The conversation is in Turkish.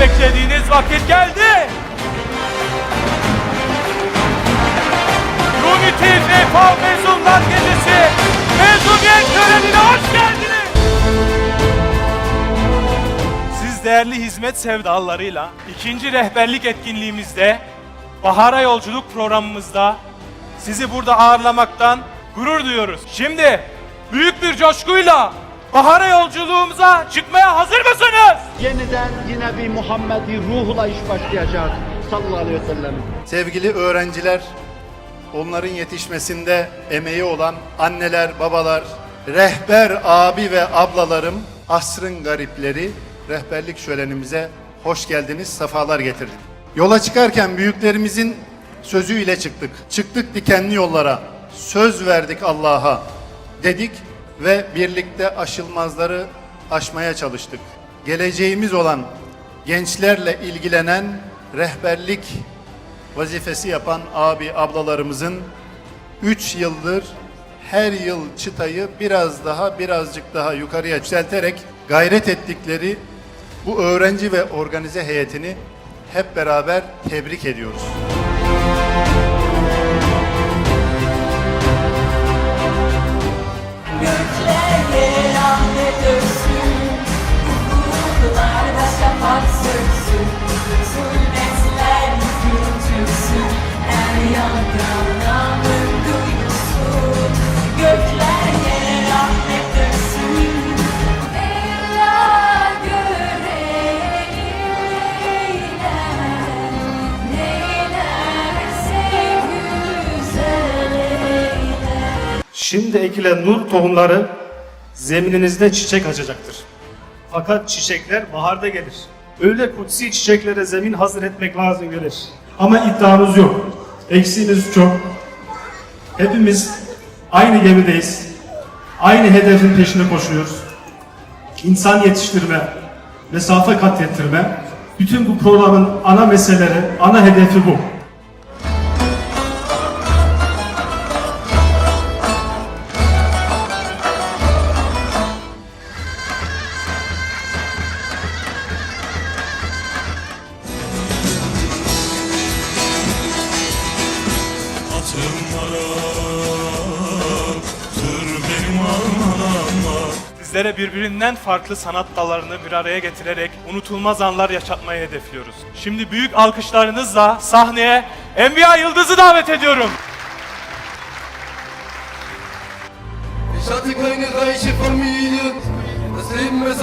Beklediğiniz vakit geldi. Unity FFA Mezunlar Gecesi mezuniyet törenine hoş geldiniz. Siz değerli hizmet sevdalarıyla ikinci rehberlik etkinliğimizde Bahara Yolculuk programımızda sizi burada ağırlamaktan gurur duyuyoruz. Şimdi büyük bir coşkuyla Bahara yolculuğumuza çıkmaya hazır mısınız? Yeniden yine bir Muhammedi ruhla iş başlayacak sallallahu aleyhi ve sellem. Sevgili öğrenciler, onların yetişmesinde emeği olan anneler, babalar, rehber abi ve ablalarım, asrın garipleri, rehberlik şölenimize hoş geldiniz, sefalar getirdiniz. Yola çıkarken büyüklerimizin sözüyle çıktık. Çıktık dikenli yollara, söz verdik Allah'a dedik ve birlikte aşılmazları aşmaya çalıştık. Geleceğimiz olan gençlerle ilgilenen rehberlik vazifesi yapan abi ablalarımızın 3 yıldır her yıl çıtayı biraz daha birazcık daha yukarıya yükselterek gayret ettikleri bu öğrenci ve organize heyetini hep beraber tebrik ediyoruz. Şimdi ekilen nur tohumları zemininizde çiçek açacaktır. Fakat çiçekler baharda gelir. Öyle kutsi çiçeklere zemin hazır etmek lazım gelir. Ama iddiamız yok. Eksiğimiz çok. Hepimiz aynı gemideyiz. Aynı hedefin peşine koşuyoruz. İnsan yetiştirme, mesafe kat ettirme. Bütün bu programın ana meseleleri, ana hedefi bu. Sizlere birbirinden farklı sanat dallarını bir araya getirerek unutulmaz anlar yaşatmayı hedefliyoruz. Şimdi büyük alkışlarınızla sahneye Enbiya Yıldız'ı davet ediyorum. Ich hatte keine reiche Familie. Das Leben ist